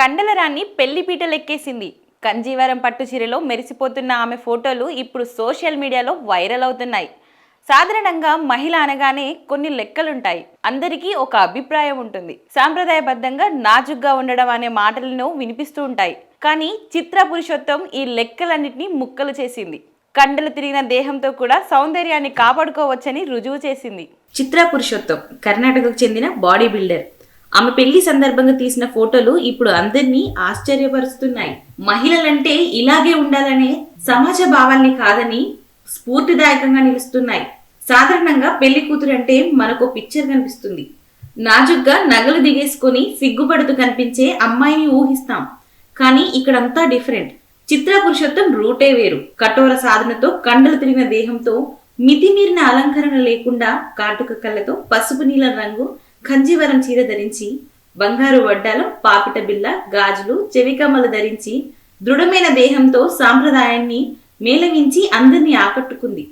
కండలరాన్ని పెళ్ళి పీటలెక్కేసింది. కంజీవరం పట్టు చీరలో మెరిసిపోతున్న ఆమె ఫోటోలు ఇప్పుడు సోషల్ మీడియాలో వైరల్ అవుతున్నాయి. సాధారణంగా మహిళ అనగానే కొన్ని లెక్కలుంటాయి. అందరికీ ఒక అభిప్రాయం ఉంటుంది. సాంప్రదాయబద్ధంగా నాజుగ్గా ఉండడం అనే మాటలను వినిపిస్తూ ఉంటాయి. కానీ చిత్ర పురుషోత్తం ఈ లెక్కలన్నింటినీ ముక్కలు చేసింది. కండలు తిరిగిన దేహంతో కూడా సౌందర్యాన్ని కాపాడుకోవచ్చని రుజువు చేసింది. చిత్ర పురుషోత్తం కర్ణాటకకు చెందిన బాడీ బిల్డర్ ఆమె పెళ్ళి సందర్భంగా తీసిన ఫోటోలు ఇప్పుడు అందరినీ ఆశ్చర్యపరుస్తున్నాయి. మహిళలంటే ఇలాగే ఉండాలనే సమాజ భావాల్ని కాదని స్ఫూర్తిదాయకంగా నిలుస్తున్నాయి. సాధారణంగా పెళ్ళి కూతురు అంటే మనకు పిక్చర్ కనిపిస్తుంది. నాజుగ్గా నగలు దిగేసుకొని సిగ్గుపడుతూ కనిపించే అమ్మాయిని ఊహిస్తాం. కానీ ఇక్కడంతా డిఫరెంట్ చిత్ర పురుషత్వం రూటే వేరు. కఠోర సాధనతో కండలు తిరిగిన దేహంతో మితిమీరిన అలంకరణ లేకుండా కాటుక కళ్ళతో పసుపు నీల రంగు ఖంజీవరం చీర ధరించి బంగారు వడ్డాలో పాపిట బిల్ల గాజులు చెవికమ్మలు ధరించి దృఢమైన దేహంతో సాంప్రదాయాన్ని మేళవించి అందరినీ ఆకట్టుకుంది.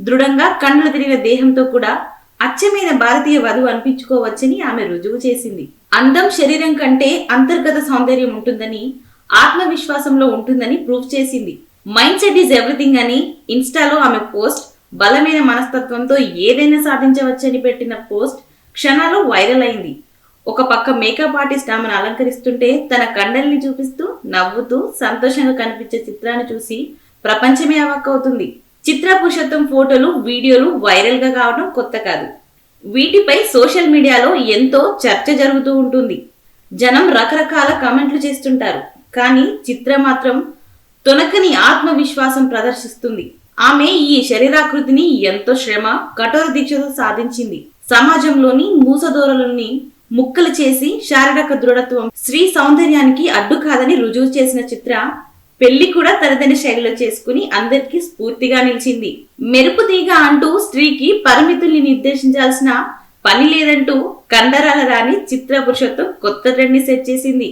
దృఢంగా కండలు తిరిగిన దేహంతో కూడా అచ్చమైన భారతీయ వధువు అనిపించుకోవచ్చని ఆమె రుజువు చేసింది. అందం శరీరం కంటే అంతర్గత సౌందర్యం ఉంటుందని ఆత్మవిశ్వాసంలో ఉంటుందని ప్రూవ్ చేసింది. మైండ్ సెట్ ఈజ్ ఎవ్రీథింగ్ అని ఇన్స్టాలో ఆమె పోస్ట్ బలమైన మనస్తత్వంతో ఏదైనా సాధించవచ్చని పెట్టిన పోస్ట్ క్షణాలు వైరల్ అయింది. ఒక పక్క మేకప్ ఆర్టిస్ట్ ఆమెను అలంకరిస్తుంటే తన కండల్ని చూపిస్తూ నవ్వుతూ సంతోషంగా కనిపించే చిత్రాన్ని చూసి ప్రపంచమే అవక్కవుతుంది చిత్ర పురుషత్వం ఫోటోలు వీడియోలు వైరల్గా కావడం కొత్త కాదు. వీటిపై సోషల్ మీడియాలో ఎంతో చర్చ జరుగుతూ ఉంటుంది. జనం రకరకాల కామెంట్లు చేస్తుంటారు. కానీ చిత్ర మాత్రం తొనకని ఆత్మవిశ్వాసం ప్రదర్శిస్తుంది. ఆమె ఈ శరీరాకృతిని ఎంతో శ్రమ కఠోర దీక్షతో సాధించింది. సమాజంలోని మూసదోరలని ముక్కలు చేసి శారీరక దృఢత్వం స్త్రీ సౌందర్యానికి అడ్డు కాదని రుజువు చేసిన చిత్ర పెళ్ళి కూడా తనదైన శైలిలో చేసుకుని అందరికీ స్ఫూర్తిగా నిలిచింది. మెరుపు తీగ అంటూ స్త్రీకి పరిమితుల్ని నిర్దేశించాల్సిన పని లేదంటూ కండరాల రాని చిత్ర పురుషత్వం కొత్త ట్రెండ్ని సెట్ చేసింది.